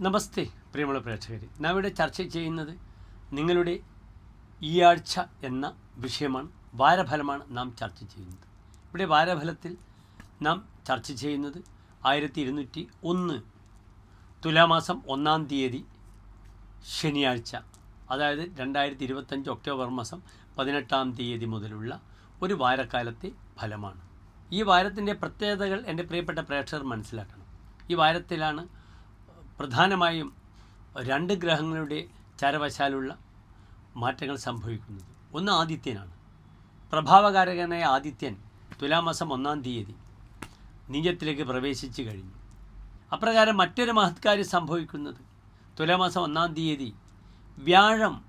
നമസ്തേ പ്രിയമുള്ള പ്രേക്ഷകർ നാം ഇവിടെ ചർച്ച ചെയ്യുന്നത് നിങ്ങളുടെ ഈ ആഴ്ച എന്ന വിഷയമാണ്. വാരഫലമാണ് നാം ചർച്ച ചെയ്യുന്നത്. ഇവിടെ വാരഫലത്തിൽ നാം ചർച്ച ചെയ്യുന്നത് ആയിരത്തി ഇരുന്നൂറ്റി ഒന്ന് തുലാമാസം ഒന്നാം തീയതി ശനിയാഴ്ച അതായത് രണ്ടായിരത്തി ഇരുപത്തഞ്ച് ഒക്ടോബർ മാസം പതിനെട്ടാം തീയതി മുതലുള്ള ഒരു വാരക്കാലത്തെ ഫലമാണ്. ഈ വാരത്തിന്റെ പ്രത്യേകതകൾ എന്റെ പ്രിയപ്പെട്ട പ്രേക്ഷകർ മനസ്സിലാക്കണം. ഈ വാരത്തിലാണ് പ്രധാനമായും രണ്ട് ഗ്രഹങ്ങളുടെ ചരവശാലുള്ള മാറ്റങ്ങൾ സംഭവിക്കുന്നത്. ഒന്ന് ആദിത്യനാണ്. പ്രഭാവകാരകനായ ആദിത്യൻ തുലാമാസം ഒന്നാം തീയതി നീചത്തിലേക്ക് പ്രവേശിച്ചു കഴിഞ്ഞു. അപ്രകാരം മറ്റൊരു മഹത്കാര്യം സംഭവിക്കുന്നത് തുലാമാസം ഒന്നാം തീയതി വ്യാഴം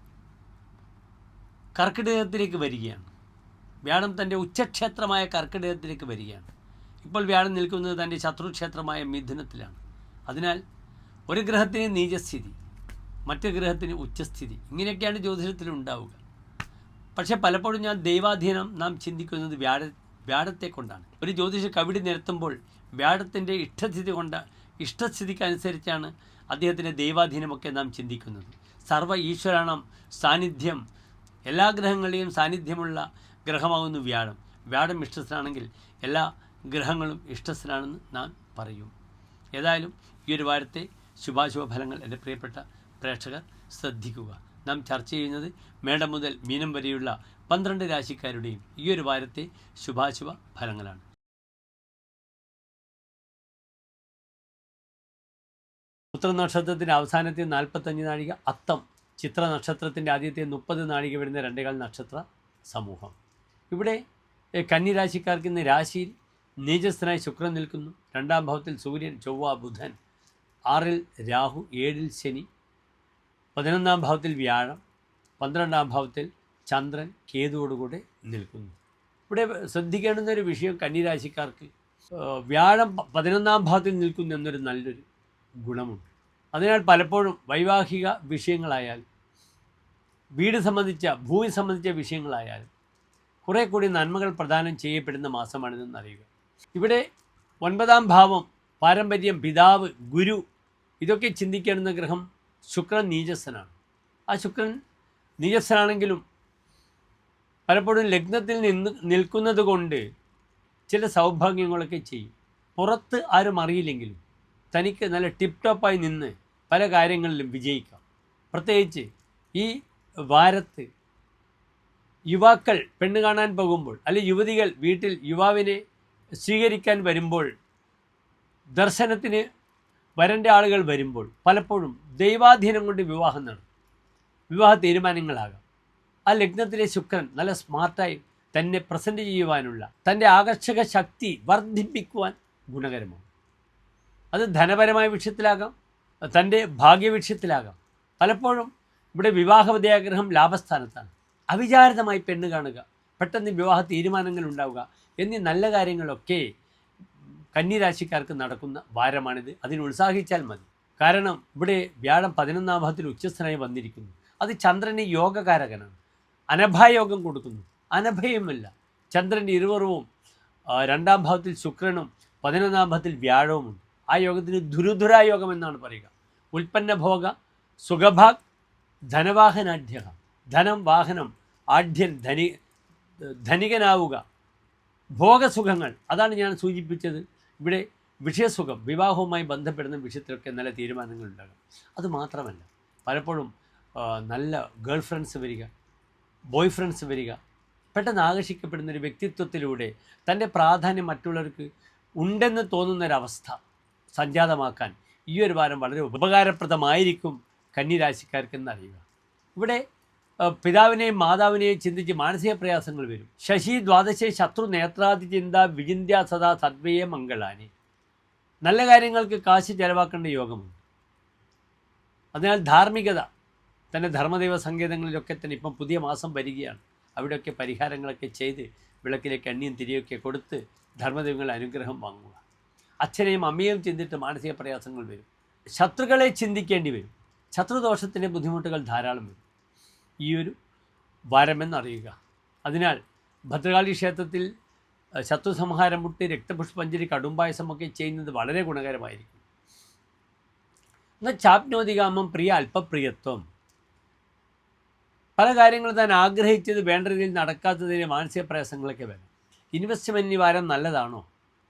കർക്കിടകത്തിലേക്ക് വരികയാണ്. വ്യാഴം തന്റെ ഉച്ചക്ഷേത്രമായ കർക്കിടകത്തിലേക്ക് വരികയാണ്. ഇപ്പോൾ വ്യാഴം നിൽക്കുന്നത് തന്റെ ശത്രുക്ഷേത്രമായ മിഥുനത്തിലാണ്. അതിനാൽ ഒരു ഗ്രഹത്തിന് നീചസ്ഥിതി മറ്റു ഗ്രഹത്തിന് ഉച്ചസ്ഥിതി. ഇങ്ങനെയൊക്കെയാണ് ജ്യോതിഷത്തിൽ ഉണ്ടാവുക. പക്ഷെ പലപ്പോഴും ഞാൻ ദൈവാധീനം നാം ചിന്തിക്കുന്നത് വ്യാഴ വ്യാഴത്തെ കൊണ്ടാണ് ഒരു ജ്യോതിഷ കവിടി നിരത്തുമ്പോൾ വ്യാഴത്തിന്റെ ഇഷ്ടസ്ഥിതി കൊണ്ട് ഇഷ്ടസ്ഥിതിക്ക് അനുസരിച്ചാണ് അദ്ദേഹത്തിന്റെ ദൈവാധീനമൊക്കെ നാം ചിന്തിക്കുന്നത്. സർവ ഈശ്വരാണം സാന്നിധ്യം എല്ലാ ഗ്രഹങ്ങളുടെയും സാന്നിധ്യമുള്ള ഗ്രഹമാകുന്നു വ്യാഴം. വ്യാഴം ഇഷ്ടസ്ഥനാണെങ്കിൽ എല്ലാ ഗ്രഹങ്ങളും ഇഷ്ടസ്ഥനാണെന്ന് നാം പറയും. ഏതായാലും ഈ ഒരു വാരത്തെ ശുഭാശുഭ ഫലങ്ങൾ എന്റെ പ്രിയപ്പെട്ട പ്രേക്ഷകർ ശ്രദ്ധിക്കുക. നാം ചർച്ച ചെയ്യുന്നത് മേടം മുതൽ മീനം വരെയുള്ള പന്ത്രണ്ട് രാശിക്കാരുടെയും ഈ ഒരു വാരത്തെ ശുഭാശുഭ ഫലങ്ങളാണ് ഉത്തര നക്ഷത്രത്തിന്റെ അവസാനത്തെ നാൽപ്പത്തഞ്ച് നാഴിക അത്തം ചിത്ര നക്ഷത്രത്തിന്റെ ആദ്യത്തെ മുപ്പത് നാഴിക വരുന്ന രണ്ടേകാൽ നക്ഷത്ര സമൂഹം. ഇവിടെ കന്നിരാശിക്കാർക്ക് കന്നി രാശിക്കാർക്ക് ഇന്ന് രാശിയിൽ നീചസ്ഥനായി ശുക്രൻ നിൽക്കുന്നു. രണ്ടാം ഭാവത്തിൽ സൂര്യൻ ചൊവ്വ ബുധൻ ആറിൽ രാഹു ഏഴിൽ ശനി പതിനൊന്നാം ഭാവത്തിൽ വ്യാഴം പന്ത്രണ്ടാം ഭാവത്തിൽ ചന്ദ്രൻ കേതുവോടുകൂടെ നിൽക്കുന്നു. ഇവിടെ ശ്രദ്ധിക്കേണ്ടുന്ന ഒരു വിഷയം കന്നിരാശിക്കാർക്ക് വ്യാഴം പതിനൊന്നാം ഭാവത്തിൽ നിൽക്കുന്നു എന്നൊരു നല്ലൊരു ഗുണമുണ്ട്. അതിനാൽ പലപ്പോഴും വൈവാഹിക വിഷയങ്ങളായാൽ വീട് സംബന്ധിച്ച ഭൂമി സംബന്ധിച്ച വിഷയങ്ങളായാലും കുറേ കൂടി നന്മകൾ പ്രദാനം ചെയ്യപ്പെടുന്ന മാസമാണിതെന്ന് അറിയുക ഇവിടെ ഒൻപതാം ഭാവം പാരമ്പര്യം പിതാവ് ഗുരു ഇതൊക്കെ ചിന്തിക്കേണ്ടുന്ന ഗ്രഹം ശുക്രൻ നീജസ്സനാണ് ആ ശുക്രൻ നീജസ്സനാണെങ്കിലും പലപ്പോഴും ലഗ്നത്തിൽ നിന്ന് നിൽക്കുന്നത് കൊണ്ട് ചില സൗഭാഗ്യങ്ങളൊക്കെ ചെയ്യും. പുറത്ത് ആരും അറിയില്ലെങ്കിലും തനിക്ക് നല്ല ടിപ്പ് ടോപ്പായി നിന്ന് പല കാര്യങ്ങളിലും വിജയിക്കാം. പ്രത്യേകിച്ച് ഈ വാരത്ത് യുവാക്കൾ പെണ്ണ് കാണാൻ പോകുമ്പോൾ അല്ലെങ്കിൽ യുവതികൾ വീട്ടിൽ യുവാവിനെ സ്വീകരിക്കാൻ വരുമ്പോൾ ദർശനത്തിന് വരന്റെ ആളുകൾ വരുമ്പോൾ പലപ്പോഴും ദൈവാധീനം കൊണ്ട് വിവാഹം നടക്കും. വിവാഹ തീരുമാനങ്ങളാകാം. ആ ലഗ്നത്തിലെ ശുക്രൻ നല്ല സ്മാർട്ടായി തന്നെ പ്രസന്റ് ചെയ്യുവാനുള്ള തന്റെ ആകർഷക ശക്തി വർദ്ധിപ്പിക്കുവാൻ ഗുണകരമാണ്. അത് ധനപരമായ വിഷയത്തിലാകാം തന്റെ ഭാഗ്യവിഷയത്തിലാകാം പലപ്പോഴും ഇവിടെ വിവാഹ വിദ്യാഗ്രഹം ലാഭസ്ഥാനത്താണ്. അവിചാരിതമായി പെണ്ണ് കാണുക പെട്ടെന്ന് വിവാഹ തീരുമാനങ്ങൾ ഉണ്ടാവുക എന്നീ നല്ല കാര്യങ്ങളൊക്കെ കന്നിരാശിക്കാർക്ക് നടക്കുന്ന വാരമാണിത്. അതിന് ഉത്സാഹിച്ചാൽ മതി. കാരണം ഇവിടെ വ്യാഴം പതിനൊന്നാം ഭാവത്തിൽ ഉച്ചസ്ഥനായി വന്നിരിക്കുന്നു. അത് ചന്ദ്രന് യോഗകാരകനാണ്. അനഭായോഗം കൊടുക്കുന്നു. അനഭയമില്ല. ചന്ദ്രന്റെ ഇരുവറവും രണ്ടാം ഭാവത്തിൽ ശുക്രനും പതിനൊന്നാം ഭാവത്തിൽ വ്യാഴവുമുണ്ട്. ആ യോഗത്തിന് ദുരുധുരായോഗം എന്നാണ് പറയുക. ഉൽപ്പന്ന ഭോഗ സുഖഭാഗ് ധനവാഹനാഢ്യ ധനം വാഹനം ആഢ്യൻ ധനി ധനികനാവുക. ഭോഗസുഖങ്ങൾ. അതാണ് ഞാൻ സൂചിപ്പിച്ചത്. ഇവിടെ വിഷയസുഖം വിവാഹവുമായി ബന്ധപ്പെടുന്ന വിഷയത്തിലൊക്കെ നല്ല തീരുമാനങ്ങൾ ഉണ്ടാകും അത് മാത്രമല്ല പലപ്പോഴും നല്ല ഗേൾ ഫ്രണ്ട്സ് വരിക ബോയ് ഫ്രണ്ട്സ് വരിക പെട്ടെന്ന് ആകർഷിക്കപ്പെടുന്ന ഒരു വ്യക്തിത്വത്തിലൂടെ തന്റെ പ്രാധാന്യം മറ്റുള്ളവർക്ക് ഉണ്ടെന്ന് തോന്നുന്നൊരവസ്ഥ സംജാതമാക്കാൻ ഈ ഒരു വാരം വളരെ ഉപകാരപ്രദമായിരിക്കും കന്നിരാശിക്കാർക്കെന്ന് അറിയുക ഇവിടെ പിതാവിനെയും മാതാവിനെയും ചിന്തിച്ച് മാനസിക പ്രയാസങ്ങൾ വരും. ശശി ദ്വാദശ ശത്രു നേത്രാദി ചിന്ത വിചിന്യ സദാ സദ്വയെ മംഗളാനി. നല്ല കാര്യങ്ങൾക്ക് കാശ് ചെലവാക്കേണ്ട യോഗമുണ്ട്. അതിനാൽ ധാർമ്മികത തന്നെ ധർമ്മദൈവ സങ്കേതങ്ങളിലൊക്കെ തന്നെ ഇപ്പം പുതിയ മാസം വരികയാണ്. അവിടെയൊക്കെ പരിഹാരങ്ങളൊക്കെ ചെയ്ത് വിളക്കിലേക്ക് എണ്ണിയും തിരിയൊക്കെ കൊടുത്ത് ധർമ്മദൈവങ്ങളുടെ അനുഗ്രഹം വാങ്ങുക. അച്ഛനെയും അമ്മയും ചിന്തിട്ട് മാനസിക പ്രയാസങ്ങൾ വരും. ശത്രുക്കളെ ചിന്തിക്കേണ്ടി വരും. ശത്രുദോഷത്തിന്റെ ബുദ്ധിമുട്ടുകൾ ധാരാളം വരും. ഈ ഒരു വരമെന്നറിയുക. അതിനാൽ ഭദ്രകാളി ക്ഷേത്രത്തിൽ ശത്രുസംഹാരം മുട്ടി രക്തപുഷ്പഞ്ജലി കടുംപായസമൊക്കെ ചെയ്യുന്നത് വളരെ ഗുണകരമായിരിക്കും. എന്നാൽ ചാപ്നോതികാമം പ്രിയ അല്പപ്രിയത്വം. പല കാര്യങ്ങളും താൻ ആഗ്രഹിച്ചത് വേണ്ട രീതിയിൽ നടക്കാത്തതിന് മാനസിക പ്രയാസങ്ങളൊക്കെ വരും ഇൻവെസ്റ്റ്മെന്റ് വാരം നല്ലതാണോ?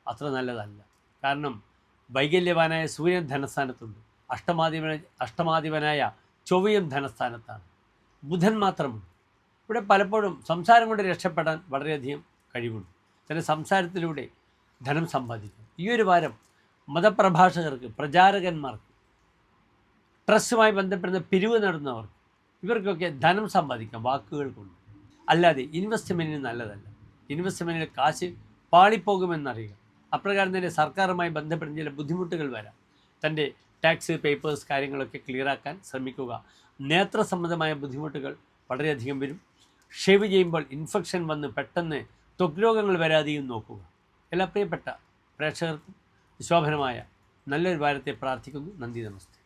അത്ര നല്ലതല്ല. കാരണം വൈകല്യവാനായ സൂര്യൻ ധനസ്ഥാനത്തുണ്ട്. അഷ്ടമാധിപന അഷ്ടമാധിപനായ ചൊവ്വയും ധനസ്ഥാനത്താണ്. ബുധൻ മാത്രമാണ് ഇവിടെ പലപ്പോഴും സംസാരം കൊണ്ട് രക്ഷപ്പെടാൻ വളരെയധികം കഴിവുണ്ട്. തന്നെ സംസാരത്തിലൂടെ ധനം സമ്പാദിക്കും. ഈ ഒരു വാരം മതപ്രഭാഷകർക്ക് പ്രചാരകന്മാർക്ക് ട്രസ്റ്റുമായി ബന്ധപ്പെടുന്ന പിരിവ് നടന്നവർക്ക് ഇവർക്കൊക്കെ ധനം സമ്പാദിക്കാം വാക്കുകൾ കൊണ്ട്. അല്ലാതെ ഇൻവെസ്റ്റ്മെന്റിന് നല്ലതല്ല. ഇൻവെസ്റ്റ്മെന്റിൽ കാശ് പാളിപ്പോകുമെന്നറിയുക. അപ്രകാരം തന്നെ സർക്കാരുമായി ബന്ധപ്പെടുന്ന ചില ബുദ്ധിമുട്ടുകൾ വരാം. തന്റെ ടാക്സ് പേപ്പേഴ്സ് കാര്യങ്ങളൊക്കെ ക്ലിയറാക്കാൻ ശ്രമിക്കുക. നേത്ര സംബന്ധമായ ബുദ്ധിമുട്ടുകൾ വളരെയധികം വരും. ഷേവ് ചെയ്യുമ്പോൾ ഇൻഫെക്ഷൻ വന്ന് പെട്ടെന്ന് ത്വക് രോഗങ്ങൾ വരാതെയും നോക്കുക. എല്ലാ പ്രിയപ്പെട്ട പ്രേക്ഷകർക്കും ശോഭനമായ നല്ലൊരു വാരത്തെ പ്രാർത്ഥിക്കുന്നു. നന്ദി നമസ്തേ.